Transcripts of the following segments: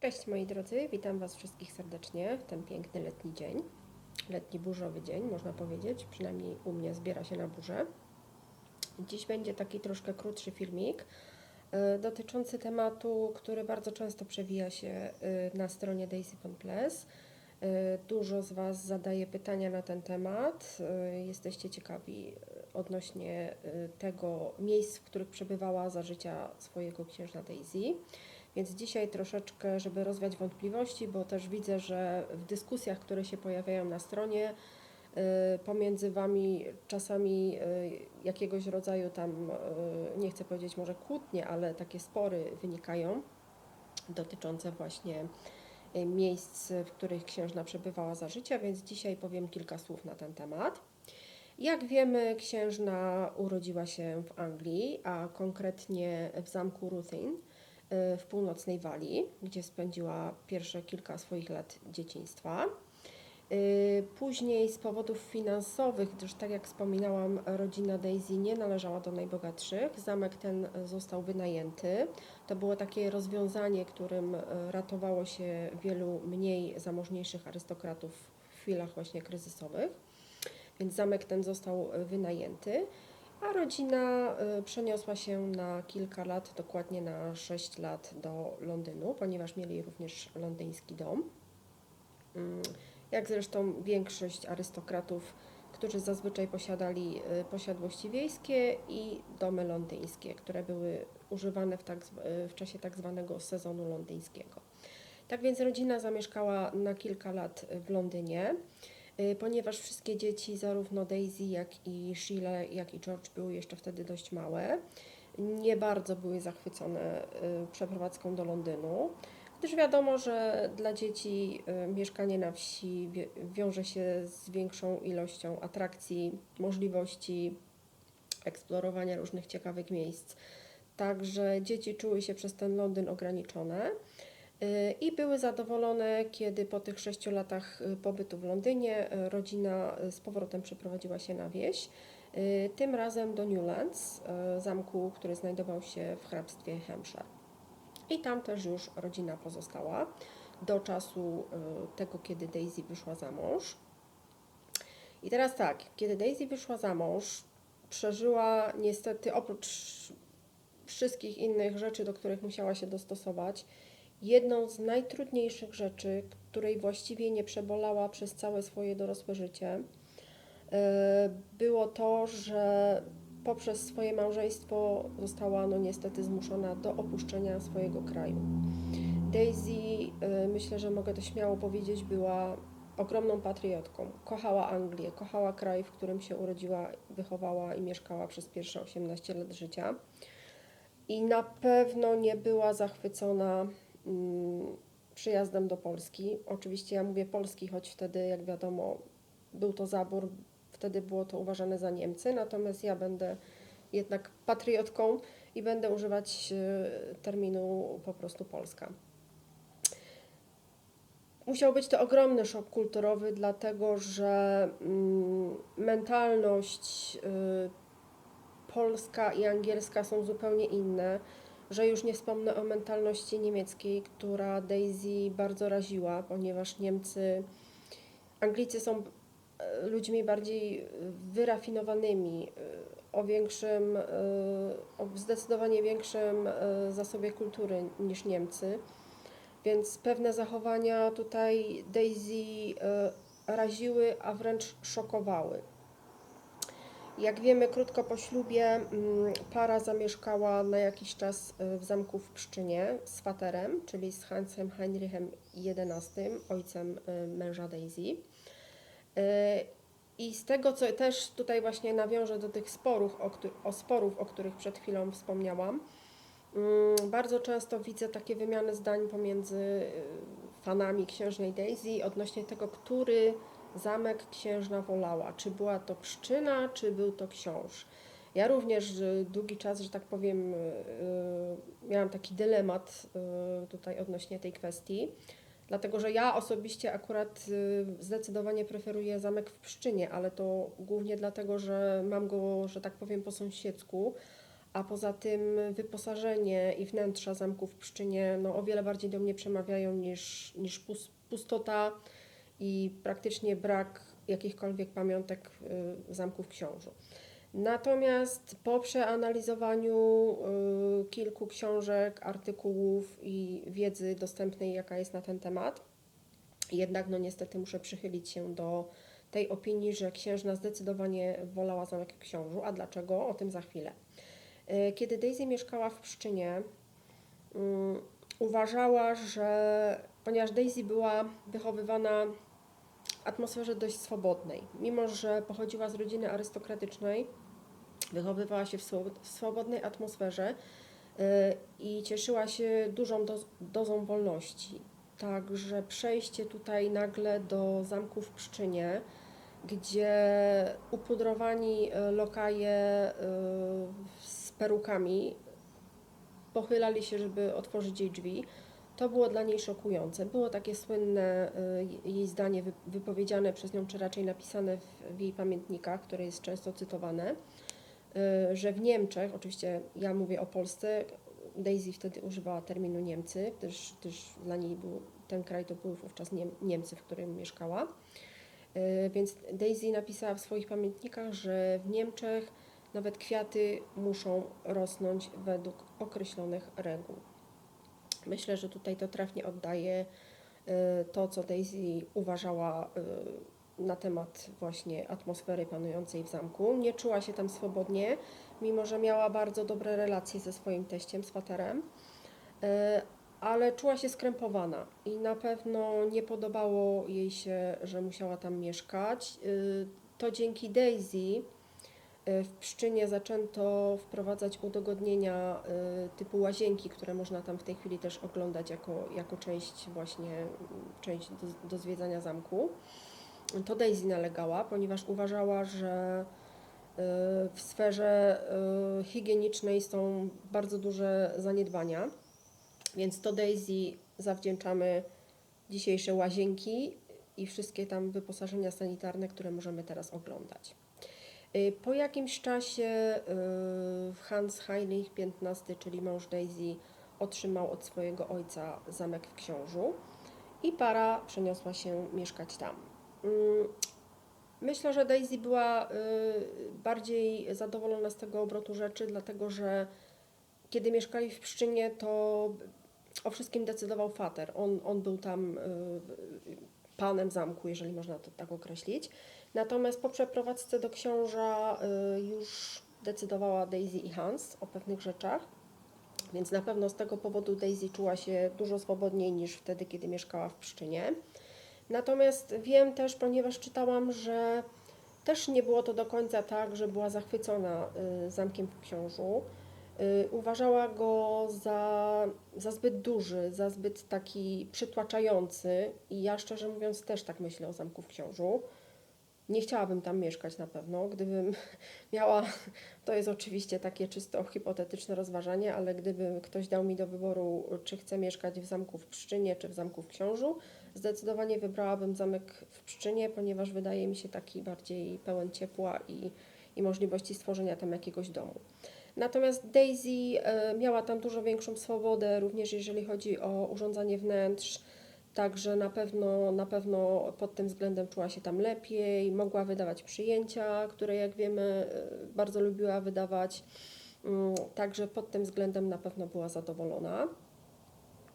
Cześć moi drodzy, witam Was wszystkich serdecznie w ten piękny letni dzień. Letni burzowy dzień, można powiedzieć, przynajmniej u mnie zbiera się na burzę. Dziś będzie taki troszkę krótszy filmik y, dotyczący tematu, który bardzo często przewija się y, na stronie Daisy Ples. Y, Dużo z Was zadaje pytania na ten temat. Jesteście ciekawi odnośnie tego miejsc, w których przebywała za życia swojego księżna Daisy. Więc dzisiaj troszeczkę, żeby rozwiać wątpliwości, bo też widzę, że w dyskusjach, które się pojawiają na stronie, y, pomiędzy Wami czasami y, jakiegoś rodzaju tam, y, nie chcę powiedzieć może kłótnie, ale takie spory wynikają dotyczące właśnie miejsc, w których księżna przebywała za życia, więc dzisiaj powiem kilka słów na ten temat. Jak wiemy, księżna urodziła się w Anglii, a konkretnie w zamku Ruthin w północnej Walii, gdzie spędziła pierwsze kilka swoich lat dzieciństwa. Y, Później z powodów finansowych, gdyż tak jak wspominałam, rodzina Daisy nie należała do najbogatszych. Zamek ten został wynajęty. To było takie rozwiązanie, którym y, ratowało się wielu mniej zamożniejszych arystokratów w chwilach właśnie kryzysowych. Więc zamek ten został y, wynajęty, a rodzina y, przeniosła się na kilka lat, dokładnie na 6 lat do Londynu, ponieważ mieli również londyński dom. Mm, Jak zresztą większość arystokratów, którzy zazwyczaj posiadali y, posiadłości wiejskie i domy londyńskie, które były używane w, tak, y, w czasie tak zwanego sezonu londyńskiego. Tak więc rodzina zamieszkała na kilka lat w Londynie, ponieważ wszystkie dzieci, zarówno Daisy, jak i Sheila, jak i George były jeszcze wtedy dość małe, nie bardzo były zachwycone y, przeprowadzką do Londynu, gdyż wiadomo, że dla dzieci y, mieszkanie na wsi wiąże się z większą ilością atrakcji, możliwości eksplorowania różnych ciekawych miejsc. Także dzieci czuły się przez ten Londyn ograniczone y, i były zadowolone, kiedy po tych sześciu latach y, pobytu w Londynie y, rodzina y, z powrotem przeprowadziła się na wieś. y, Tym razem do Newlands, y, zamku, który znajdował się w hrabstwie Hampshire. I tam też już rodzina pozostała do czasu y, tego, kiedy Daisy wyszła za mąż. I teraz tak, kiedy Daisy wyszła za mąż, przeżyła niestety oprócz wszystkich innych rzeczy, do których musiała się dostosować, jedną z najtrudniejszych rzeczy, której właściwie nie przebolała przez całe swoje dorosłe życie, e, było to, że poprzez swoje małżeństwo została no niestety zmuszona do opuszczenia swojego kraju. Daisy, e, myślę, że mogę to śmiało powiedzieć, była ogromną patriotką. Kochała Anglię, kochała kraj, w którym się urodziła, wychowała i mieszkała przez pierwsze 18 lat życia. I na pewno nie była zachwycona przyjazdem do Polski. Oczywiście ja mówię Polski, choć wtedy, jak wiadomo, był to zabór, wtedy było to uważane za Niemcy, natomiast ja będę jednak patriotką i będę używać e, terminu po prostu Polska. Musiał być to ogromny szok kulturowy, dlatego że mm, mentalność y, polska i angielska są zupełnie inne, że już nie wspomnę o mentalności niemieckiej, która Daisy bardzo raziła, ponieważ Niemcy, Anglicy są e, ludźmi bardziej e, wyrafinowanymi, e, o większym, o zdecydowanie większym zasobie kultury niż Niemcy. Więc pewne zachowania tutaj Daisy raziły, a wręcz szokowały. Jak wiemy, krótko po ślubie mm, para zamieszkała na jakiś czas y, w zamku w Pszczynie z faterem, czyli z Hansem Heinrichem XI, ojcem y, męża Daisy. Y, I z tego, co też tutaj właśnie nawiążę do tych sporów, o, o sporów, o których przed chwilą wspomniałam, mm, bardzo często widzę takie wymiany zdań pomiędzy fanami księżnej Daisy odnośnie tego, który zamek księżna wolała. Czy była to pszczyna, czy był to książ. Ja również y, długi czas, że tak powiem, y, y, miałam taki dylemat tutaj odnośnie tej kwestii, dlatego że ja osobiście akurat zdecydowanie preferuję zamek w Pszczynie, ale to głównie dlatego, że mam go, że tak powiem, po sąsiedzku, a poza tym wyposażenie i wnętrza zamku w Pszczynie no, o wiele bardziej do mnie przemawiają niż, niż pus- pustota i praktycznie brak jakichkolwiek pamiątek y, zamków książu. Natomiast po przeanalizowaniu y, kilku książek, artykułów i wiedzy dostępnej, jaka jest na ten temat, jednak no niestety muszę przychylić się do tej opinii, że księżna zdecydowanie wolała zamek Książu. A dlaczego? O tym za chwilę. Y, Kiedy Daisy mieszkała w Pszczynie, mm, uważała, że ponieważ Daisy była wychowywana atmosferze dość swobodnej, mimo że pochodziła z rodziny arystokratycznej, wychowywała się w swo- w swobodnej atmosferze y, i cieszyła się dużą doz- dozą wolności. Także przejście tutaj nagle do zamku w Pszczynie, gdzie upudrowani y, lokaje y, z perukami pochylali się, żeby otworzyć jej drzwi, to było dla niej szokujące. Było takie słynne y, jej zdanie wy- wypowiedziane przez nią, czy raczej napisane w, jej pamiętnikach, które jest często cytowane, y, że w Niemczech, oczywiście ja mówię o Polsce, Daisy wtedy używała terminu Niemcy, gdyż, gdyż dla niej był, ten kraj to były wówczas Niem, Niemcy, w którym mieszkała. Y, Więc Daisy napisała w swoich pamiętnikach, że w Niemczech nawet kwiaty muszą rosnąć według określonych reguł. Myślę, że tutaj to trafnie oddaje y, to, co Daisy uważała y, na temat właśnie atmosfery panującej w zamku. Nie czuła się tam swobodnie, mimo że miała bardzo dobre relacje ze swoim teściem, z faterem, y, ale czuła się skrępowana i na pewno nie podobało jej się, że musiała tam mieszkać. To dzięki Daisy w Pszczynie zaczęto wprowadzać udogodnienia y, typu łazienki, które można tam w tej chwili też oglądać jako, jako część właśnie część do, do zwiedzania zamku. To Daisy nalegała, ponieważ uważała, że y, w sferze higienicznej są bardzo duże zaniedbania, więc to Daisy zawdzięczamy dzisiejsze łazienki i wszystkie tam wyposażenia sanitarne, które możemy teraz oglądać. Y, Po jakimś czasie y, Hans Heinrich XV, czyli mąż Daisy, otrzymał od swojego ojca zamek w Książu i para przeniosła się mieszkać tam. Mm, Myślę, że Daisy była y, bardziej zadowolona z tego obrotu rzeczy, dlatego że kiedy mieszkali w Pszczynie, to o wszystkim decydował fater. On, on był tam panem zamku, jeżeli można to tak określić. Natomiast po przeprowadzce do książa y, już decydowała Daisy i Hans o pewnych rzeczach, więc na pewno z tego powodu Daisy czuła się dużo swobodniej niż wtedy, kiedy mieszkała w Pszczynie. Natomiast wiem też, ponieważ czytałam, że też nie było to do końca tak, że była zachwycona y, zamkiem w książu. Y, Uważała go za, za zbyt duży, za zbyt taki przytłaczający i ja szczerze mówiąc też tak myślę o zamku w książu. Nie chciałabym tam mieszkać na pewno, gdybym miała, to jest oczywiście takie czysto hipotetyczne rozważanie, ale gdyby ktoś dał mi do wyboru, czy chcę mieszkać w zamku w Pszczynie, czy w zamku w Książu, zdecydowanie wybrałabym zamek w Pszczynie, ponieważ wydaje mi się taki bardziej pełen ciepła i, i możliwości stworzenia tam jakiegoś domu. Natomiast Daisy e, miała tam dużo większą swobodę, również jeżeli chodzi o urządzanie wnętrz, Także na pewno, na pewno pod tym względem czuła się tam lepiej, mogła wydawać przyjęcia, które jak wiemy y, bardzo lubiła wydawać. Mm, Także pod tym względem na pewno była zadowolona.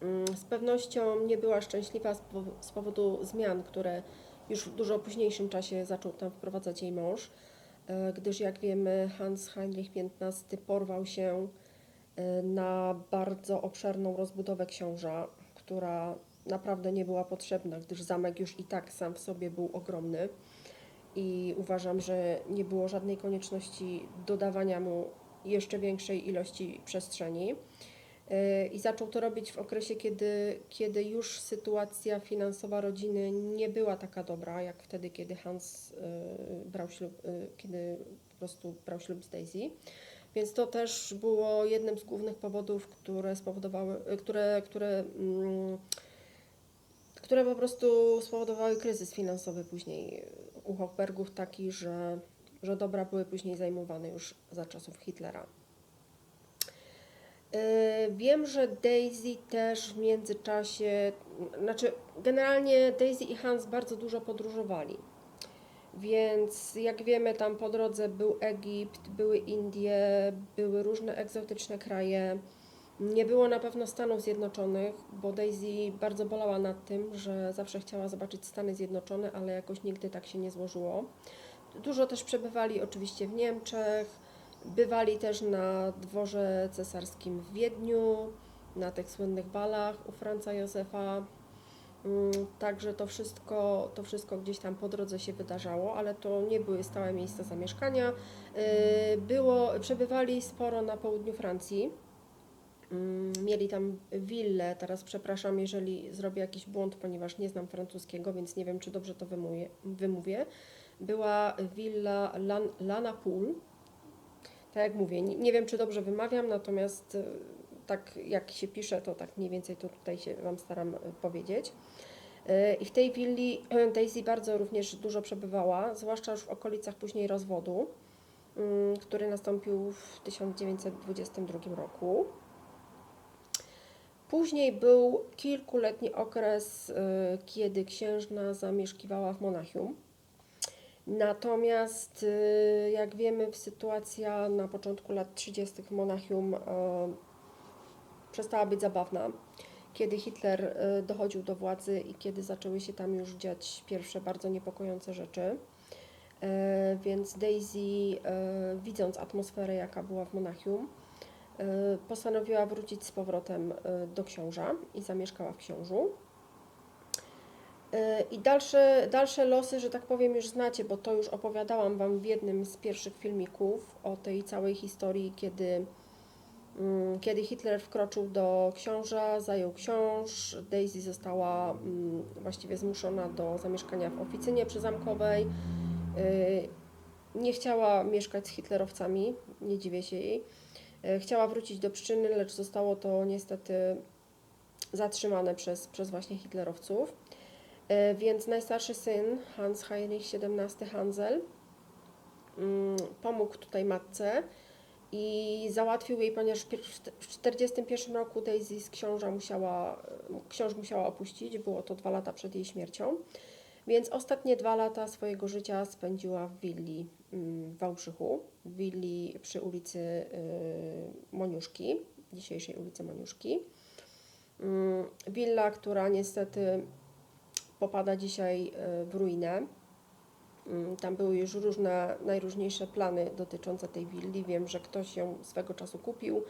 Mm, Z pewnością nie była szczęśliwa z powo- z powodu zmian, które już w dużo późniejszym czasie zaczął tam wprowadzać jej mąż, e, gdyż jak wiemy Hans Heinrich XV porwał się e, na bardzo obszerną rozbudowę książa, która naprawdę nie była potrzebna, gdyż zamek już i tak sam w sobie był ogromny i uważam, że nie było żadnej konieczności dodawania mu jeszcze większej ilości przestrzeni. I zaczął to robić w okresie, kiedy, kiedy już sytuacja finansowa rodziny nie była taka dobra, jak wtedy, kiedy Hans yy, brał ślub, yy, kiedy po prostu brał ślub z Daisy. Więc to też było jednym z głównych powodów, które spowodowały, które, które mm, które po prostu spowodowały kryzys finansowy później u Hochbergów taki, że, że dobra były później zajmowane już za czasów Hitlera. E, Wiem, że Daisy też w międzyczasie, znaczy generalnie Daisy i Hans bardzo dużo podróżowali. Więc jak wiemy, tam po drodze był Egipt, były Indie, były różne egzotyczne kraje. Nie było na pewno Stanów Zjednoczonych, bo Daisy bardzo bolała nad tym, że zawsze chciała zobaczyć Stany Zjednoczone, ale jakoś nigdy tak się nie złożyło. Dużo też przebywali oczywiście w Niemczech, bywali też na dworze cesarskim w Wiedniu, na tych słynnych balach u Franca Józefa. Mm, Także to wszystko, to wszystko gdzieś tam po drodze się wydarzało, ale to nie były stałe miejsca zamieszkania. Yy, Było, przebywali sporo na południu Francji. Mm, Mieli tam willę, teraz przepraszam, jeżeli zrobię jakiś błąd, ponieważ nie znam francuskiego, więc nie wiem, czy dobrze to wymówię. Była willa Lan, Lanapoul. Tak jak mówię, nie, nie wiem, czy dobrze wymawiam, natomiast y, tak jak się pisze, to tak mniej więcej to tutaj się Wam staram y, powiedzieć. Y, I w tej willi Daisy bardzo również dużo przebywała, zwłaszcza już w okolicach później rozwodu, mm, który nastąpił w 1922 roku. Później był kilkuletni okres, kiedy księżna zamieszkiwała w Monachium. Natomiast, y, jak wiemy, sytuacja na początku lat 30. w Monachium y, przestała być zabawna, kiedy Hitler y, dochodził do władzy i kiedy zaczęły się tam już dziać pierwsze bardzo niepokojące rzeczy. E, Więc Daisy, e, widząc atmosferę, jaka była w Monachium, e, postanowiła wrócić z powrotem e, do książa i zamieszkała w książu. E, I dalsze, dalsze losy, że tak powiem, już znacie, bo to już opowiadałam Wam w jednym z pierwszych filmików o tej całej historii, kiedy, mm, kiedy Hitler wkroczył do książa, zajął książ, Daisy została mm, właściwie zmuszona do zamieszkania w oficynie przyzamkowej. Y, Nie chciała mieszkać z hitlerowcami, nie dziwię się jej. Y, Chciała wrócić do Pszczyny, lecz zostało to niestety zatrzymane przez, przez właśnie hitlerowców. E, Więc najstarszy syn, Hans Heinrich XVII Hansel, mm, pomógł tutaj matce i załatwił jej, ponieważ w pier- w 1941 roku Daisy z książa musiała, książ musiała opuścić, było to dwa lata przed jej śmiercią. Więc ostatnie dwa lata swojego życia spędziła w willi mm, w Wałbrzychu, w willi przy ulicy y, Moniuszki, dzisiejszej ulicy Moniuszki. Mm, Willa, która niestety popada dzisiaj y, w ruinę. Mm, Tam były już różne, najróżniejsze plany dotyczące tej willi. Wiem, że ktoś ją swego czasu kupił,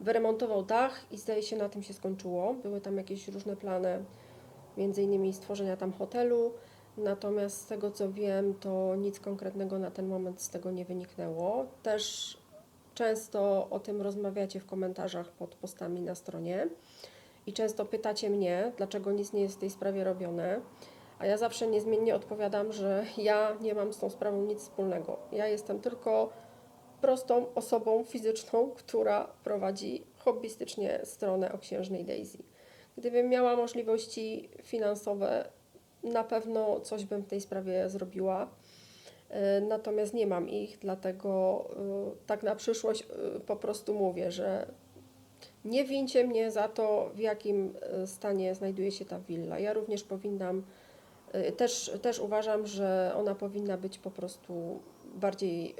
wyremontował dach i zdaje się na tym się skończyło. Były tam jakieś różne plany, między innymi stworzenia tam hotelu. Natomiast z tego co wiem, to nic konkretnego na ten moment z tego nie wyniknęło. Też często o tym rozmawiacie w komentarzach pod postami na stronie i często pytacie mnie, dlaczego nic nie jest w tej sprawie robione. A ja zawsze niezmiennie odpowiadam, że ja nie mam z tą sprawą nic wspólnego. Ja jestem tylko prostą osobą fizyczną, która prowadzi hobbystycznie stronę o księżnej Daisy. Gdybym miała możliwości finansowe, na pewno coś bym w tej sprawie zrobiła. E, Natomiast nie mam ich, dlatego e, tak na przyszłość e, po prostu mówię, że nie wincie mnie za to, w jakim e, stanie znajduje się ta willa. Ja również powinnam, e, też, też uważam, że ona powinna być po prostu bardziej, e,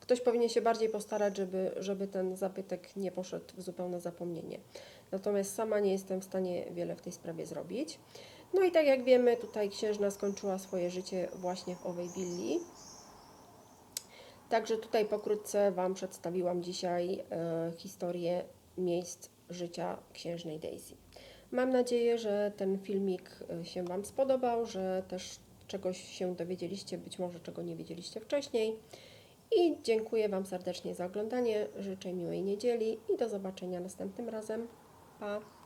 ktoś powinien się bardziej postarać, żeby, żeby ten zabytek nie poszedł w zupełne zapomnienie. Natomiast sama nie jestem w stanie wiele w tej sprawie zrobić. No i tak jak wiemy, tutaj księżna skończyła swoje życie właśnie w owej willi. Także tutaj pokrótce Wam przedstawiłam dzisiaj e, historię miejsc życia księżnej Daisy. Mam nadzieję, że ten filmik e, się Wam spodobał, że też czegoś się dowiedzieliście, być może czego nie wiedzieliście wcześniej. I dziękuję Wam serdecznie za oglądanie. Życzę miłej niedzieli i do zobaczenia następnym razem. Pa!